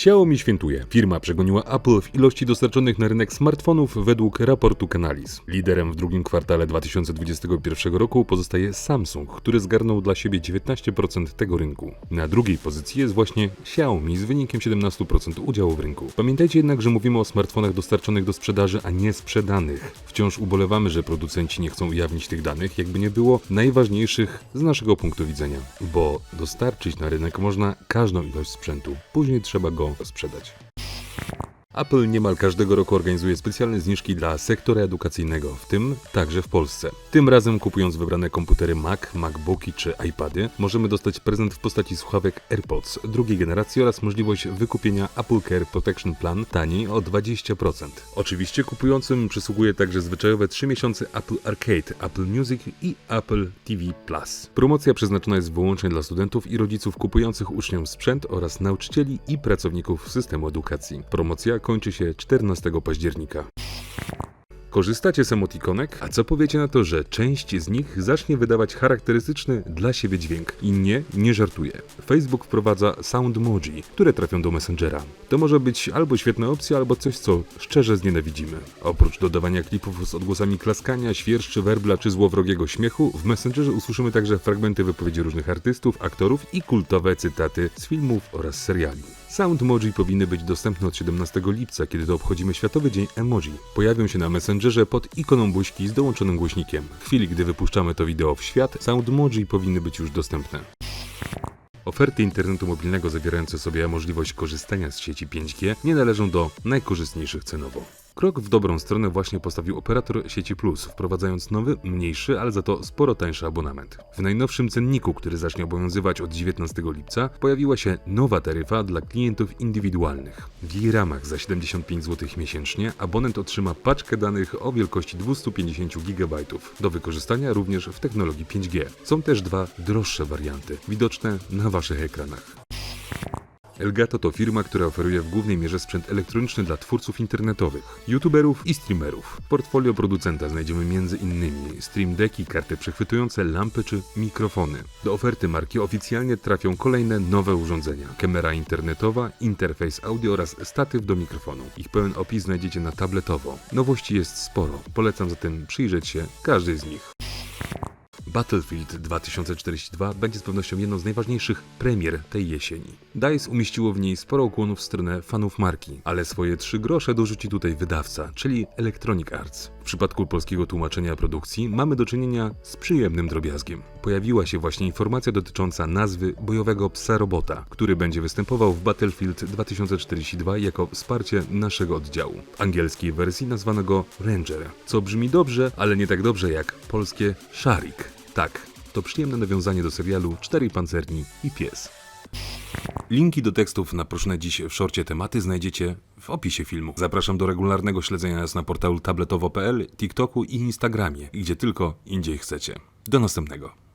Xiaomi świętuje. Firma przegoniła Apple w ilości dostarczonych na rynek smartfonów według raportu Canalys. Liderem w drugim kwartale 2021 roku pozostaje Samsung, który zgarnął dla siebie 19% tego rynku. Na drugiej pozycji jest właśnie Xiaomi z wynikiem 17% udziału w rynku. Pamiętajcie jednak, że mówimy o smartfonach dostarczonych do sprzedaży, a nie sprzedanych. Wciąż ubolewamy, że producenci nie chcą ujawnić tych danych, jakby nie było najważniejszych z naszego punktu widzenia, bo dostarczyć na rynek można każdą ilość sprzętu, później trzeba go sprzedać. Apple niemal każdego roku organizuje specjalne zniżki dla sektora edukacyjnego, w tym także w Polsce. Tym razem kupując wybrane komputery Mac, MacBooki czy iPady, możemy dostać prezent w postaci słuchawek AirPods drugiej generacji oraz możliwość wykupienia Apple Care Protection Plan taniej o 20%. Oczywiście kupującym przysługuje także zwyczajowe 3 miesiące Apple Arcade, Apple Music i Apple TV Plus. Promocja przeznaczona jest wyłącznie dla studentów i rodziców kupujących uczniom sprzęt oraz nauczycieli i pracowników systemu edukacji. Promocja kończy się 14 października. Korzystacie z emotikonek? A co powiecie na to, że część z nich zacznie wydawać charakterystyczny dla siebie dźwięk? I nie, nie żartuję. Facebook wprowadza Soundmoji, które trafią do Messengera. To może być albo świetna opcja, albo coś, co szczerze znienawidzimy. Oprócz dodawania klipów z odgłosami klaskania, świerszczy, werbla czy złowrogiego śmiechu, w Messengerze usłyszymy także fragmenty wypowiedzi różnych artystów, aktorów i kultowe cytaty z filmów oraz seriali. Soundmoji powinny być dostępne od 17 lipca, kiedy to obchodzimy Światowy Dzień Emoji. Pojawią się na Messengerze pod ikoną buźki z dołączonym głośnikiem. W chwili, gdy wypuszczamy to wideo w świat, Soundmoji powinny być już dostępne. Oferty internetu mobilnego zawierające sobie możliwość korzystania z sieci 5G nie należą do najkorzystniejszych cenowo. Krok w dobrą stronę właśnie postawił operator sieci Plus, wprowadzając nowy, mniejszy, ale za to sporo tańszy abonament. W najnowszym cenniku, który zacznie obowiązywać od 19 lipca, pojawiła się nowa taryfa dla klientów indywidualnych. W jej ramach za 75 zł miesięcznie abonent otrzyma paczkę danych o wielkości 250 GB, do wykorzystania również w technologii 5G. Są też dwa droższe warianty, widoczne na Waszych ekranach. Elgato to firma, która oferuje w głównej mierze sprzęt elektroniczny dla twórców internetowych, youtuberów i streamerów. W portfolio producenta znajdziemy m.in. Stream Decki, karty przechwytujące, lampy czy mikrofony. Do oferty marki oficjalnie trafią kolejne nowe urządzenia. Kamera internetowa, interfejs audio oraz statyw do mikrofonu. Ich pełen opis znajdziecie na tabletowo. Nowości jest sporo, polecam zatem przyjrzeć się każdej z nich. Battlefield 2042 będzie z pewnością jedną z najważniejszych premier tej jesieni. DICE umieściło w niej sporo ukłonów w stronę fanów marki, ale swoje trzy grosze dorzuci tutaj wydawca, czyli Electronic Arts. W przypadku polskiego tłumaczenia produkcji mamy do czynienia z przyjemnym drobiazgiem. Pojawiła się właśnie informacja dotycząca nazwy bojowego psa robota, który będzie występował w Battlefield 2042 jako wsparcie naszego oddziału. W angielskiej wersji nazwano go Ranger, co brzmi dobrze, ale nie tak dobrze jak polskie Szarik. Tak, to przyjemne nawiązanie do serialu Cztery Pancerni i Pies. Linki do tekstów na proszone dziś w szorcie tematy znajdziecie w opisie filmu. Zapraszam do regularnego śledzenia nas na portalu tabletowo.pl, TikToku i Instagramie, gdzie tylko indziej chcecie. Do następnego.